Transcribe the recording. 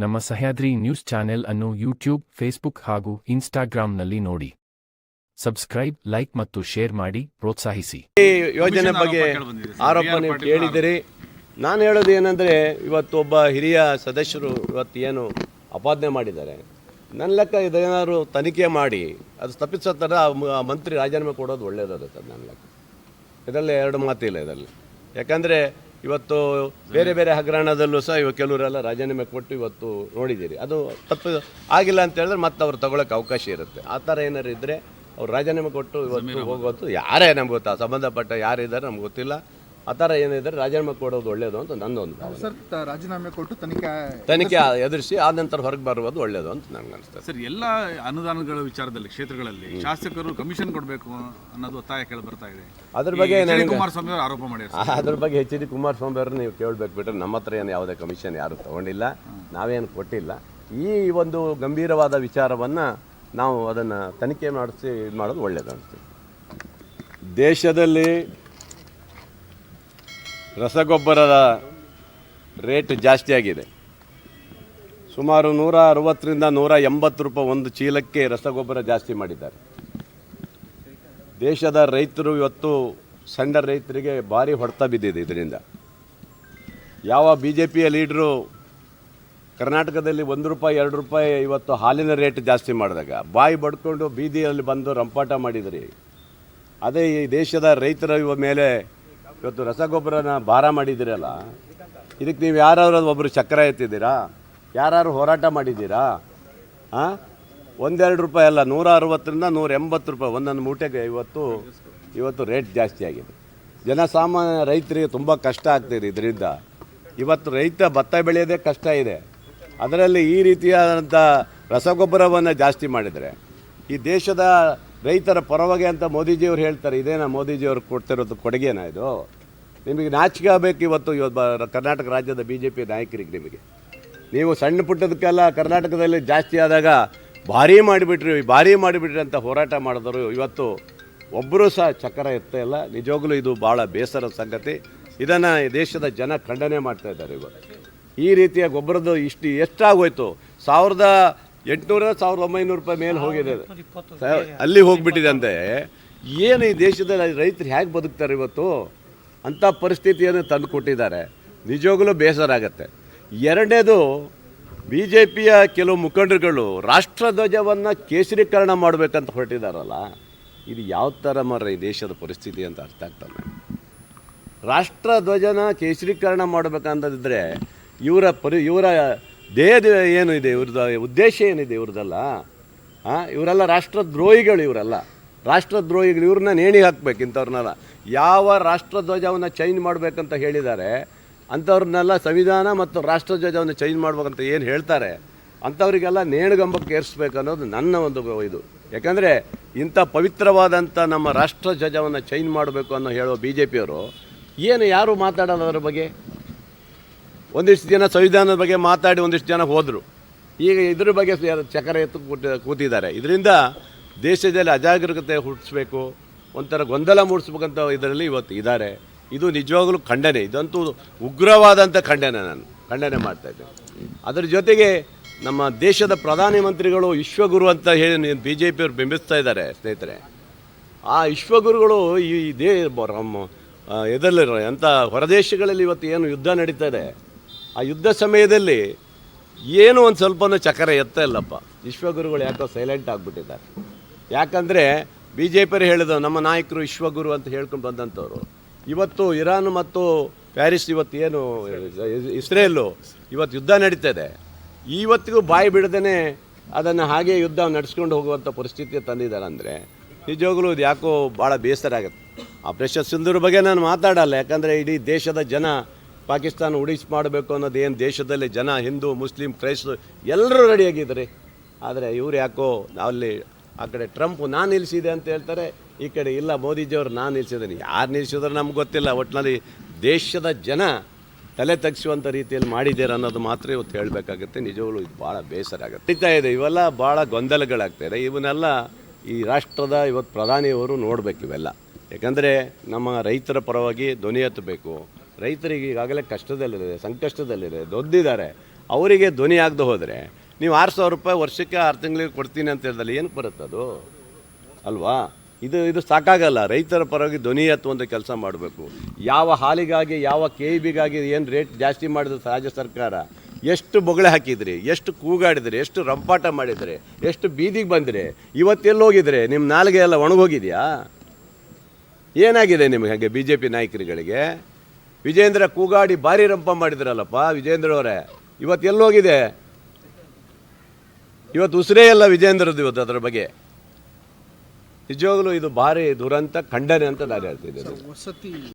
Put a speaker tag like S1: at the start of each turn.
S1: ನಮ್ಮ Sahyadri news channel ಅನ್ನು YouTube Facebook ಹಾಗೂ ಇನ್ಸ್ಟಾಗ್ರಾಂನಲ್ಲಿ ನೋಡಿ. ಸಬ್ಸ್ಕ್ರೈಬ್ ಲೈಕ್ ಮತ್ತು ಶೇರ್ ಮಾಡಿ ಪ್ರೋತ್ಸಾಹಿಸಿ.
S2: ಈ ಯೋಜನೆ ಬಗ್ಗೆ
S3: ಆರೋಪ
S2: ನೀವು ನಾನು ಹೇಳೋದು ಏನಂದರೆ ಇವತ್ತು ಒಬ್ಬ ಹಿರಿಯ ಸದಸ್ಯರು ಇವತ್ತು ಏನು ಅಪಾದನೆ ಮಾಡಿದ್ದಾರೆ. ನನ್ನ ಲೆಕ್ಕ ಇದೇನಾದ್ರು ತನಿಖೆ ಮಾಡಿ ಅದು ತಪ್ಪಿಸೋ ಥರ ಮಂತ್ರಿ ರಾಜೀನಾಮೆ ಕೊಡೋದು ಒಳ್ಳೆಯದಾಗುತ್ತೆ ನನ್ನ ಲೆಕ್ಕ. ಇದರಲ್ಲಿ ಎರಡು ಮಾತಿಲ್ಲ ಇದರಲ್ಲಿ. ಯಾಕಂದರೆ ಇವತ್ತು ಬೇರೆ ಬೇರೆ ಹಗರಣದಲ್ಲೂ ಸಹ ಇವಾಗ ಕೆಲವರೆಲ್ಲ ರಾಜೀನಾಮೆ ಕೊಟ್ಟು ಇವತ್ತು ನೋಡಿದ್ದೀರಿ. ಅದು ತಪ್ಪು ಆಗಿಲ್ಲ ಅಂತ ಹೇಳಿದ್ರೆ ಮತ್ತೆ ಅವ್ರು ತಗೊಳಕ್ಕೆ ಅವಕಾಶ ಇರುತ್ತೆ. ಆ ಥರ ಏನಾರು ಇದ್ದರೆ ಅವ್ರು ರಾಜೀನಾಮೆ ಕೊಟ್ಟು ಇವತ್ತು ಹೋಗೋದು ಯಾರೇ ನಮ್ಗೆ ಗೊತ್ತಾ ಸಂಬಂಧಪಟ್ಟ ಯಾರಿದ್ದಾರೆ ನಮ್ಗೆ ಗೊತ್ತಿಲ್ಲ. ಆ ಥರ ಏನಿದ್ರೆ ರಾಜೀನಾಮೆ ಕೊಡೋದು ಒಳ್ಳೆಯದು ಅಂತ ನನ್ನೊಂದು ಭಾವನೆ.
S4: ಸರ್ ತ- ರಾಜೀನಾಮೆ ಕೊಟ್ಟು ತನಿಖೆ
S2: ತನಿಖೆ ಎದುರಿಸಿ ಆ ನಂತರ ಹೊರಗೆ ಬರುವುದು ಒಳ್ಳೆಯದು ಅಂತ ನಂಗೆ ಅನಿಸ್ತದೆ
S3: ಸರ್ ಎಲ್ಲ ಅನುದಾನಗಳ ವಿಚಾರದಲ್ಲಿ ಕ್ಷೇತ್ರಗಳಲ್ಲಿ ಶಾಸಕರು ಕಮಿಷನ್ ಕೊಡಬೇಕು ಅನ್ನೋದು ಒತ್ತಾಯ ಕೇಳಿ ಬರ್ತಾ ಇದೆ.
S2: ಅದ್ರ ಬಗ್ಗೆ
S3: ಈ
S2: ನನಗೆ
S3: ಕುಮಾರಸ್ವಾಮಿ ಅವರು ಆರೋಪ ಮಾಡ್ಯಾರ ಸರ್.
S2: ಅದ್ರ ಬಗ್ಗೆ ಎಚ್ ಡಿ ಕುಮಾರಸ್ವಾಮಿ ಅವ್ರನ್ನ ನೀವು ಕೇಳಬೇಕು ಬಿಟ್ಟರೆ ನಮ್ಮ ಹತ್ರ ಏನು ಯಾವುದೇ ಕಮಿಷನ್ ಯಾರು ತಗೊಂಡಿಲ್ಲ ನಾವೇನು ಕೊಟ್ಟಿಲ್ಲ. ಈ ಒಂದು ಗಂಭೀರವಾದ ವಿಚಾರವನ್ನು ನಾವು ಅದನ್ನು ತನಿಖೆ ಮಾಡಿಸಿ ಇದು ಮಾಡೋದು ಒಳ್ಳೆಯದು ಅನಿಸ್ತೀವಿ ದೇಶದಲ್ಲಿ ರಸಗೊಬ್ಬರದ ರೇಟ್ ಜಾಸ್ತಿ ಆಗಿದೆ. ಸುಮಾರು ನೂರ ಅರವತ್ತರಿಂದ ನೂರ ಎಂಬತ್ತು ರೂಪಾಯಿ ಒಂದು ಚೀಲಕ್ಕೆ ರಸಗೊಬ್ಬರ ಜಾಸ್ತಿ ಮಾಡಿದ್ದಾರೆ. ದೇಶದ ರೈತರು ಇವತ್ತು ಸಣ್ಣ ರೈತರಿಗೆ ಭಾರಿ ಹೊಡೆತ ಬಿದ್ದಿದೆ ಇದರಿಂದ. ಯಾವ ಬಿ ಜೆ ಪಿಯ ಲೀಡ್ರು ಕರ್ನಾಟಕದಲ್ಲಿ ಒಂದು ರೂಪಾಯಿ, ಎರಡು ರೂಪಾಯಿ ಇವತ್ತು ಹಾಲಿನ ರೇಟ್ ಜಾಸ್ತಿ ಮಾಡಿದಾಗ, ಬಾಯಿ ಬಡ್ಕೊಂಡು ಬೀದಿಯಲ್ಲಿ ಬಂದು ರಂಪಾಟ ಮಾಡಿದ್ರಿ. ಅದೇ ಈ ದೇಶದ ರೈತರ ಇವ ಮೇಲೆ ಇವತ್ತು ರಸಗೊಬ್ಬರನ ಭಾರ ಮಾಡಿದ್ದೀರಲ್ಲ? ಇದಕ್ಕೆ ನೀವು ಯಾರಾದ್ರೂ ಒಬ್ಬರು ಚಕ್ರ ಎತ್ತಿದ್ದೀರಾ? ಯಾರು ಹೋರಾಟ ಮಾಡಿದ್ದೀರಾ? ಹಾಂ ಒಂದೆರಡು ರೂಪಾಯಿ ಅಲ್ಲ, ನೂರ ಅರವತ್ತರಿಂದ ನೂರ ಎಂಬತ್ತು ರೂಪಾಯಿ ಒಂದೊಂದು ಮೂಟೆಗೆ ಇವತ್ತು ಇವತ್ತು ರೇಟ್ ಜಾಸ್ತಿ ಆಗಿದೆ. ಜನಸಾಮಾನ್ಯ ರೈತರಿಗೆ ತುಂಬ ಕಷ್ಟ ಆಗ್ತಿದೆ ಇದರಿಂದ. ಇವತ್ತು ರೈತ ಭತ್ತ ಬೆಳೆಯೋದೇ ಕಷ್ಟ ಇದೆ. ಅದರಲ್ಲಿ ಈ ರೀತಿಯಾದಂಥ ರಸಗೊಬ್ಬರವನ್ನು ಜಾಸ್ತಿ ಮಾಡಿದರೆ, ಈ ದೇಶದ ರೈತರ ಪರವಾಗಿ ಅಂತ ಮೋದಿಜಿಯವರು ಹೇಳ್ತಾರೆ, ಇದೇನಾ ಮೋದಿಜಿಯವರು ಕೊಡ್ತಿರೋದು ಕೊಡುಗೆನಾ ಇದು? ನಿಮಗೆ ನಾಚಿಕೆ ಆಗಬೇಕು ಇವತ್ತು ಇವತ್ತು ಕರ್ನಾಟಕ ರಾಜ್ಯದ ಬಿ ಜೆ ಪಿ ನಾಯಕರಿಗೆ ನಿಮಗೆ. ನೀವು ಸಣ್ಣ ಪುಟ್ಟದಕ್ಕೆಲ್ಲ, ಕರ್ನಾಟಕದಲ್ಲಿ ಜಾಸ್ತಿ ಆದಾಗ ಭಾರಿ ಮಾಡಿಬಿಟ್ರಿ ಭಾರಿ ಮಾಡಿಬಿಟ್ರಿ ಅಂತ ಹೋರಾಟ ಮಾಡಿದ್ರು ಇವತ್ತು ಒಬ್ಬರೂ ಸಹ ಚಕ್ರ ಎತ್ತ ಇಲ್ಲ. ನಿಜವಾಗ್ಲೂ ಇದು ಭಾಳ ಬೇಸರ ಸಂಗತಿ. ಇದನ್ನು ದೇಶದ ಜನ ಖಂಡನೆ ಮಾಡ್ತಾ ಇದ್ದಾರೆ ಇವತ್ತು ಈ ರೀತಿಯ ಗೊಬ್ಬರದ ಇಷ್ಟು ಎಷ್ಟಾಗೋಯ್ತು? ಸಾವಿರದ ಎಂಟುನೂರ ಸಾವಿರದ ಒಂಬೈನೂರು ರೂಪಾಯಿ ಮೇಲೆ ಹೋಗಿದೆ ಅದು. ಸ- ಅಲ್ಲಿ ಹೋಗಿಬಿಟ್ಟಿದೆ ಅಂತೆ. ಏನು ಈ ದೇಶದಲ್ಲಿ ರೈತರು ಹೇಗೆ ಬದುಕ್ತಾರೆ ಇವತ್ತು? ಅಂಥ ಪರಿಸ್ಥಿತಿಯನ್ನು ತಂದು ಕೊಟ್ಟಿದ್ದಾರೆ. ನಿಜವಾಗಲೂ ಬೇಸರ ಆಗತ್ತೆ. ಎರಡನೇದು ಬಿ ಜೆ ಪಿಯ ಕೆಲವು ಮುಖಂಡರುಗಳು ರಾಷ್ಟ್ರಧ್ವಜವನ್ನು ಕೇಸರೀಕರಣ ಮಾಡಬೇಕಂತ ಹೊರಟಿದಾರಲ್ಲ ಇದು ಯಾವ ಥರ ಮರ ಈ ದೇಶದ ಪರಿಸ್ಥಿತಿ ಅಂತ ಅರ್ಥ ಆಗ್ತಾನೆ ರಾಷ್ಟ್ರಧ್ವಜನ ಕೇಸರೀಕರಣ ಮಾಡಬೇಕಂತಂದಿದ್ರೆ ಇವರ ಪರಿ ಇವರ ದೇಹದ ಏನು ಇದೆ, ಇವ್ರದ್ದು ಉದ್ದೇಶ ಏನಿದೆ ಇವ್ರದ್ದೆಲ್ಲ? ಹಾಂ ಇವರೆಲ್ಲ ರಾಷ್ಟ್ರದ್ರೋಹಿಗಳು ಇವರೆಲ್ಲ. ರಾಷ್ಟ್ರದ್ರೋಹಿಗಳು ಇವ್ರನ್ನ ನೇಣಿ ಹಾಕ್ಬೇಕು ಇಂಥವ್ರನ್ನೆಲ್ಲ. ಯಾವ ರಾಷ್ಟ್ರಧ್ವಜವನ್ನು ಚೇಂಜ್ ಮಾಡಬೇಕಂತ ಹೇಳಿದ್ದಾರೆ, ಅಂಥವ್ರನ್ನೆಲ್ಲ ಸಂವಿಧಾನ ಮತ್ತು ರಾಷ್ಟ್ರಧ್ವಜವನ್ನು ಚೇಂಜ್ ಮಾಡ್ಬೇಕಂತ ಏನು ಹೇಳ್ತಾರೆ, ಅಂಥವರಿಗೆಲ್ಲ ನೇಣುಗಂಬಕ್ಕೆ ಏರಿಸ್ಬೇಕು ಅನ್ನೋದು ನನ್ನ ಒಂದು ಇದು. ಯಾಕಂದರೆ ಇಂಥ ಪವಿತ್ರವಾದಂಥ ನಮ್ಮ ರಾಷ್ಟ್ರಧ್ವಜವನ್ನು ಚೇಂಜ್ ಮಾಡಬೇಕು ಅನ್ನೋ ಹೇಳೋ ಬಿ ಜೆ ಪಿಯವರು ಏನು ಯಾರು ಮಾತಾಡೋದು ಅದರ ಬಗ್ಗೆ? ಒಂದಿಷ್ಟು ಜನ ಸಂವಿಧಾನದ ಬಗ್ಗೆ ಮಾತಾಡಿ ಒಂದಿಷ್ಟು ಜನ ಹೋದರು. ಈಗ ಇದ್ರ ಬಗ್ಗೆ ಚಕರ ಎತ್ತು ಕೂತಿ- ಕೂತಿದ್ದಾರೆ. ಇದರಿಂದ ದೇಶದಲ್ಲಿ ಅಜಾಗರೂಕತೆ ಹುಟ್ಟಿಸ್ಬೇಕು, ಒಂಥರ ಗೊಂದಲ ಮೂಡಿಸ್ಬೇಕಂತ ಇದರಲ್ಲಿ ಇವತ್ತು ಇದ್ದಾರೆ. ಇದು ನಿಜವಾಗಲೂ ಖಂಡನೆ. ಇದಂತೂ ಉಗ್ರವಾದಂಥ ಖಂಡನೆ ನಾನು. ಖಂಡನೆ ಮಾಡ್ತಾ ಇದ್ದೇನೆ. ಅದರ ಜೊತೆಗೆ ನಮ್ಮ ದೇಶದ ಪ್ರಧಾನಮಂತ್ರಿಗಳು ವಿಶ್ವಗುರು ಅಂತ ಹೇಳಿ ಬಿ ಜೆ ಪಿಯವರು ಬಿಂಬಿಸ್ತಾ ಇದ್ದಾರೆ ಸ್ನೇಹಿತರೆ. ಆ ವಿಶ್ವಗುರುಗಳು ಈ ದೇ ಇದರಲ್ಲಿರೋ ಅಂಥ ಹೊರದೇಶಗಳಲ್ಲಿ ಇವತ್ತು ಏನು ಯುದ್ಧ ನಡೀತಾ ಇದೆ. ಆ ಯುದ್ಧ ಸಮಯದಲ್ಲಿ ಏನು ಒಂದು ಸ್ವಲ್ಪನೂ ಚಕರ ಎತ್ತ ಇಲ್ಲಪ್ಪ. ವಿಶ್ವಗುರುಗಳು ಯಾಕೋ ಸೈಲೆಂಟ್ ಆಗಿಬಿಟ್ಟಿದ್ದಾರೆ. ಯಾಕಂದರೆ ಬಿ ಜೆ ಪಿಯರು ಹೇಳಿದ ನಮ್ಮ ನಾಯಕರು ವಿಶ್ವಗುರು ಅಂತ ಹೇಳ್ಕೊಂಡು ಬಂದಂಥವ್ರು. ಇವತ್ತು ಇರಾನ್ ಮತ್ತು ಪ್ಯಾರಿಸ್ ಇವತ್ತು ಏನು, ಇಸ್ರೇಲು ಇವತ್ತು ಯುದ್ಧ ನಡೀತದೆ. ಇವತ್ತಿಗೂ ಬಾಯಿ ಬಿಡದೇ ಅದನ್ನು ಹಾಗೆ ಯುದ್ಧ ನಡೆಸ್ಕೊಂಡು ಹೋಗುವಂಥ ಪರಿಸ್ಥಿತಿ ತಂದಿದ್ದಾರೆ ಅಂದರೆ, ನಿಜವಾಗ್ಲೂ ಇದು ಯಾಕೋ ಭಾಳ ಬೇಸರ ಆಗುತ್ತೆ. ಆಪರೇಷನ್ ಸಿಂಧೂರ್ ಬಗ್ಗೆ ನಾನು ಮಾತಾಡಲ್ಲ, ಯಾಕಂದರೆ ಇಡೀ ದೇಶದ ಜನ ಪಾಕಿಸ್ತಾನ ಉಡಿಸ್ ಮಾಡಬೇಕು ಅನ್ನೋದು ಏನು ದೇಶದಲ್ಲಿ ಜನ, ಹಿಂದೂ, ಮುಸ್ಲಿಂ, ಕ್ರೈಸ್ತ ಎಲ್ಲರೂ ರೆಡಿಯಾಗಿದ್ದಾರೆ ಆದರೆ ಇವ್ರು ಯಾಕೋ ಅಲ್ಲಿ ಆ ಕಡೆ ಟ್ರಂಪ್ ನಾನು ನಿಲ್ಲಿಸಿದೆ ಅಂತ ಹೇಳ್ತಾರೆ, ಈ ಕಡೆ ಇಲ್ಲ ಮೋದಿಜಿಯವರು ನಾನು ನಿಲ್ಲಿಸಿದ್ದೀನಿ ಯಾರು ನಿಲ್ಲಿಸಿದ್ರೆ ನಮ್ಗೆ ಗೊತ್ತಿಲ್ಲ ಒಟ್ಟಿನಲ್ಲಿ ದೇಶದ ಜನ ತಲೆ ತಗ್ಸುವಂಥ ರೀತಿಯಲ್ಲಿ ಮಾಡಿದ್ದೀರ ಅನ್ನೋದು ಮಾತ್ರ ಇವತ್ತು ಹೇಳಬೇಕಾಗುತ್ತೆ. ನಿಜವಾಗ್ಲೂ ಇದು ಭಾಳ ಬೇಸರ ಆಗುತ್ತೆ. ಸಿಗ್ತಾ ಇದೆ, ಇವೆಲ್ಲ ಭಾಳ ಗೊಂದಲಗಳಾಗ್ತಾ ಇದೆ. ಇವನ್ನೆಲ್ಲ ಈ ರಾಷ್ಟ್ರದ ಇವತ್ತು ಪ್ರಧಾನಿಯವರು ನೋಡಬೇಕು ಇವೆಲ್ಲ. ಯಾಕಂದರೆ ನಮ್ಮ ರೈತರ ಪರವಾಗಿ ಧ್ವನಿ ಎತ್ತಬೇಕು ರೈತರಿಗೆ ಈಗಾಗಲೇ ಕಷ್ಟದಲ್ಲಿದೆ, ಸಂಕಷ್ಟದಲ್ಲಿದೆ ದೊದ್ದಿದ್ದಾರೆ ಅವರಿಗೆ ಧ್ವನಿ ಆಗದೆ ಹೋದರೆ ನೀವು ಆರು ಸಾವಿರ ರೂಪಾಯಿ ವರ್ಷಕ್ಕೆ ಆರು ತಿಂಗಳಿಗೆ ಕೊಡ್ತೀನಿ ಅಂತ ಹೇಳಿದಲ್ಲಿ ಏನಕ್ಕೆ ಬರುತ್ತೆ ಅದು? ಅಲ್ವಾ? ಇದು ಇದು ಸಾಕಾಗಲ್ಲ. ರೈತರ ಪರವಾಗಿ ಧ್ವನಿ ಎತ್ತುವಂಥ ಕೆಲಸ ಮಾಡಬೇಕು. ಯಾವ ಹಾಲಿಗಾಗಿ, ಯಾವ ಕೆ ಇ ಬಿಗಾಗಿ ಏನು ರೇಟ್ ಜಾಸ್ತಿ ಮಾಡಿದ್ರು ರಾಜ್ಯ ಸರ್ಕಾರ? ಎಷ್ಟು ಬೊಗಳೆ ಹಾಕಿದ್ರಿ? ಎಷ್ಟು ಕೂಗಾಡಿದ್ರಿ? ಎಷ್ಟು ರಂಪಾಟ ಮಾಡಿದ್ರಿ? ಎಷ್ಟು ಬೀದಿಗೆ ಬಂದಿರಿ? ಇವತ್ತೆಲ್ಲಿ ಹೋಗಿದ್ರಿ? ನಿಮ್ಮ ನಾಲಿಗೆ ಎಲ್ಲ ಒಣಗೋಗಿದೆಯಾ? ಏನಾಗಿದೆ ನಿಮಗೆ ಹಾಗೆ ಬಿ ಜೆ ಪಿ ನಾಯಕರುಗಳಿಗೆ? ವಿಜೇಂದ್ರ ಕೂಗಾಡಿ ಭಾರಿ ರಂಪ ಮಾಡಿದ್ರಲ್ಲಪ್ಪ, ವಿಜೇಂದ್ರ ಅವರೇ. ಇವತ್ತು ಎಲ್ಲೋಗಿದೆ? ಇವತ್ತು ಉಸಿರೇ ಇಲ್ಲ ವಿಜೇಂದ್ರದ್ದು ಇವತ್ತು ಅದರ ಬಗ್ಗೆ. ನಿಜವಾಗ್ಲೂ ಇದು ಭಾರಿ ದುರಂತ, ಖಂಡನೆ ಅಂತ ನಾನು ಹೇಳ್ತಿದ್ದೇನೆ.